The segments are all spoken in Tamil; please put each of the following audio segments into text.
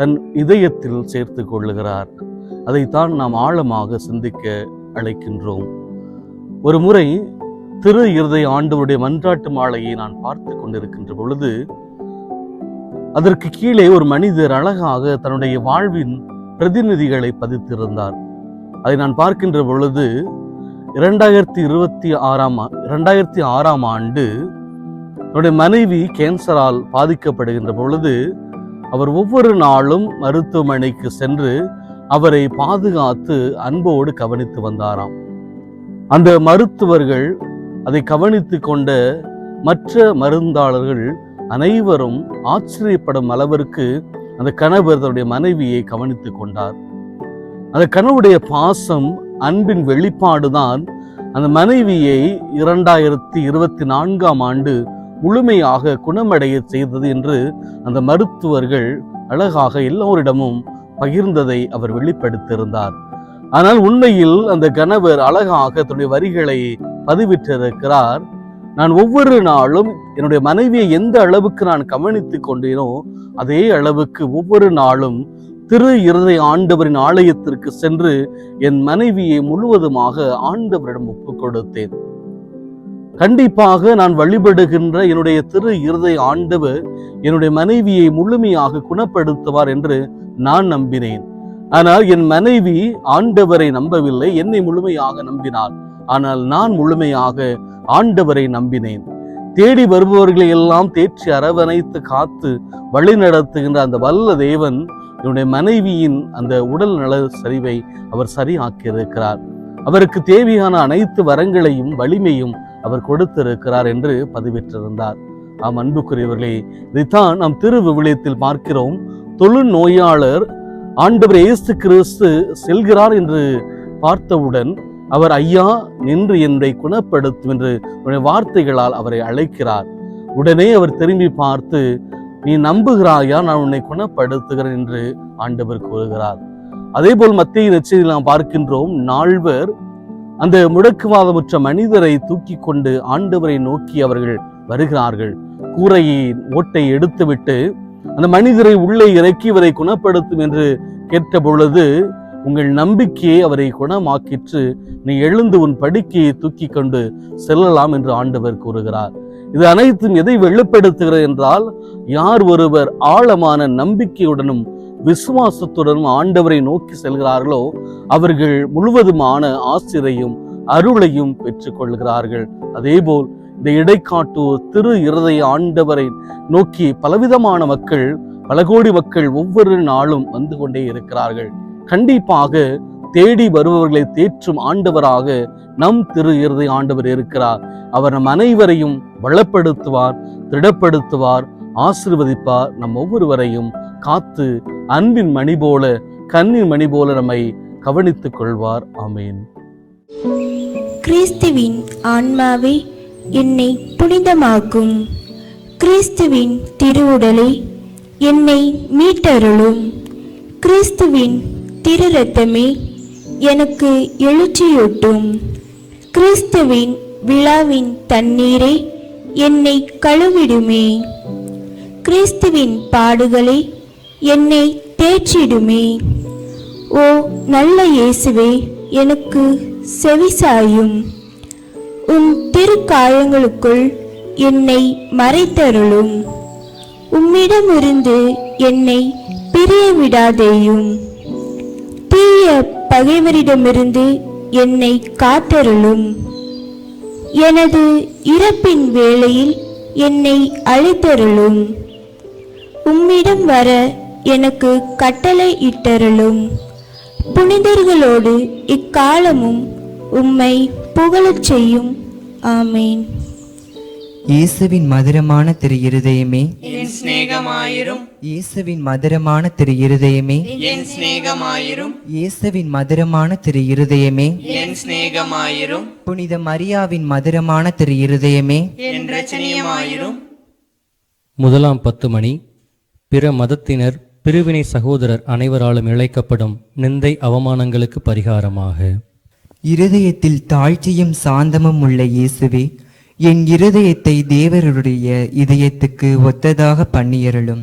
தன் இதயத்தில் சேர்த்து கொள்ளுகிறார். அதைத்தான் நாம் ஆழமாக சிந்திக்க அழைக்கின்றோம். ஒரு முறை திரு இருதய ஆண்டவருடைய மன்றாட்டு மாலையை நான் பார்த்து கொண்டிருக்கின்ற பொழுது அதற்கு கீழே ஒரு மனிதர் அழகாக தன்னுடைய வாழ்வின் பிரதிநிதிகளை பதித்திருந்தார். அதை நான் பார்க்கின்ற பொழுது இரண்டாயிரத்தி இருபத்தி ஆறாம் ஆ- இரண்டாயிரத்தி ஆறாம் ஆண்டு தன்னுடைய மனைவி கேன்சரால் பாதிக்கப்படுகின்ற பொழுது அவர் ஒவ்வொரு நாளும் மருத்துவமனைக்கு சென்று அவரை பாதுகாத்து அன்போடு கவனித்து வந்தாராம். அந்த மருத்துவர்கள் அதை கவனித்து கொண்ட மற்ற மருந்தாளர்கள் அனைவரும் ஆச்சரியப்படும் அளவிற்கு அந்த கணவர் தன்னுடைய மனைவியை கவனித்துக் கொண்டார். அந்த கணவருடைய பாசம் அன்பின் வெளிப்பாடுதான் அந்த மனைவியை இரண்டாயிரத்தி இருபத்தி நான்காம் ஆண்டு முழுமையாக குணமடைய செய்தது என்று அந்த மருத்துவர்கள் அழகாக எல்லோரிடமும் பகிர்ந்ததை அவர் வெளிப்படுத்தியிருந்தார். ஆனால் உண்மையில் அந்த கணவர் அழகாக தன்னுடைய வரிகளை பதிவிட்டிருக்கிறார். நான் ஒவ்வொரு நாளும் என்னுடைய மனைவியை எந்த அளவுக்கு நான் கவனித்துக் கொண்டேனோ அதே அளவுக்கு ஒவ்வொரு நாளும் திரு இருதய ஆண்டவரின் ஆலயத்திற்கு சென்று என் மனைவியை முழுவதுமாக ஆண்டவரிடம் ஒப்புக் கொடுத்தேன் கண்டிப்பாக நான் வழிபடுகின்ற என்னுடைய திரு இருதய ஆண்டவர் என்னுடைய மனைவியை முழுமையாக குணப்படுத்துவார் என்று நான் நம்பினேன். ஆனால் என் மனைவி ஆண்டவரை நம்பவில்லை என்னை முழுமையாக நம்பினார் ஆனால் நான் முழுமையாக ஆண்டவரை நம்பினேன். தேடி வருபவர்களை எல்லாம் தேற்றி அரவணைத்து காத்து வழி நடத்துகின்ற அந்த வல்ல தேவன் என்னுடைய மனைவியின் அந்த உடல் நல சரிவை அவர் சரியாக்கியிருக்கிறார். அவருக்கு தேவையான அனைத்து வரங்களையும் வலிமையும் அவர் கொடுத்திருக்கிறார் என்று பதிவிட்டிருந்தார். ஆம் அன்புக்குரியவர்களே இதைத்தான் நாம் திருவிவிலியத்தில் பார்க்கிறோம். தொழு நோயாளர் ஆண்டவர் இயேசு கிறிஸ்து செல்கிறார் என்று பார்த்தவுடன் அவர் ஐயா நின்று என்னை குணப்படுத்தும் என்று வார்த்தைகளால் அவரை அழைக்கிறார். உடனே அவர் திரும்பி பார்த்து நீ நம்புகிறாயா? நான் உன்னை குணப்படுத்துகிறேன் என்று ஆண்டவர் கூறுகிறார். அதே போல் மத்திய நெச்சரியில் நாம் பார்க்கின்றோம் நால்வர் அந்த முடக்குவாதமுற்ற மனிதரை தூக்கி கொண்டு ஆண்டவரை நோக்கி அவர்கள் வருகிறார்கள். கூரையை ஓட்டை எடுத்துவிட்டு அந்த மனிதரை உள்ளே இறக்கி இவரை குணப்படுத்தும் என்று கேட்ட பொழுது உங்கள் நம்பிக்கையை அவரை குணமாக்கிற்று. நீ எழுந்து உன் படுக்கையை தூக்கி கொண்டு செல்லலாம் என்று ஆண்டவர் கூறுகிறார். இது அனைத்தும் எதை வெளிப்படுத்துகிறது என்றால் யார் ஒருவர் ஆழமான நம்பிக்கையுடனும் விசுவாசத்துடனும் ஆண்டவரை நோக்கி செல்கிறார்களோ அவர்கள் முழுவதுமான ஆசிரையும் அருளையும் பெற்றுக்கொள்கிறார்கள். அதேபோல் இந்த இடைக்காட்டூர் திரு இருதய ஆண்டவரை நோக்கி பலவிதமான மக்கள் பல கோடி மக்கள் ஒவ்வொரு நாளும் வந்து கொண்டே இருக்கிறார்கள். கண்டிப்பாக தேடி வருபவர்களை தேற்றும் ஆண்டவராக நம் திரு இருதய ஆண்டவர் இருக்கிறார். அவர் நம் அனைவரையும் வளப்படுத்துவார் திடப்படுத்துவார் ஆசிர்வதிப்பார் நம் ஒவ்வொருவரையும் காத்து அன்பின் மணி போல கண்ணின் மணி போல நம்மை கவனித்துக் கொள்வார். ஆமேன். கிறிஸ்துவின் ஆன்மாவே என்னை புனிதமாக்கும். கிறிஸ்துவின் திருவுடலை என்னை மீட்டருளும். கிறிஸ்துவின் திரு ரத்தமே எனக்கு எழுச்சியூட்டும். கிறிஸ்துவின் விழாவின் தண்ணீரே என்னை கழுவிடுமே. கிறிஸ்துவின் பாடுகளை என்னை தேற்றிடுமே. ஓ நல்ல இயேசுவே எனக்கு செவிசாயும். உம் திருக்காயங்களுக்குள் என்னை மறைத்தருளும். உம்மிடமிருந்து என்னை பிரிய விடாதேயும் தீய பகைவரிடமிருந்து என்னை காத்தருளும். எனது இறப்பின் வேளையில் என்னை அழைத்தருளும். உம்மிடம் வர எனக்கு கட்டளை இட்டருளும். புனிதர்களோடு இக்காலமும் உம்மை புகழச் செய்யும். ஆமேன். இயேசுவின் மதுரமான திரு இருதயமே. என் சிநேகமாயிரும். இயேசுவின் மதுரமான திரு இருதயமே. என் சிநேகமாயிரும். இயேசுவின் மதுரமான திரு இருதயமே. என் சிநேகமாயிரும். புனித மரியாவின் மதுரமான திரு இருதயமே. என் ரச்சனியமாயிரும் முதலாம் பத்து மணி. பிற மதத்தினர் பிரிவினை சகோதரர் அனைவராலும் இழைக்கப்படும் நிந்தை அவமானங்களுக்கு பரிகாரமாக. இருதயத்தில் தாழ்ச்சியும் சாந்தமும் உள்ள இயேசுவே என் இருதயத்தை தேவருடைய இதயத்துக்கு ஒத்ததாக பண்ணியருளும்.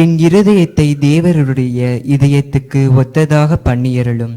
என் இருதயத்தை தேவருடைய இதயத்துக்கு ஒத்ததாக பண்ணியருளும்.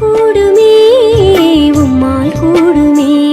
கூடுமே உம்மால் கூடுமே.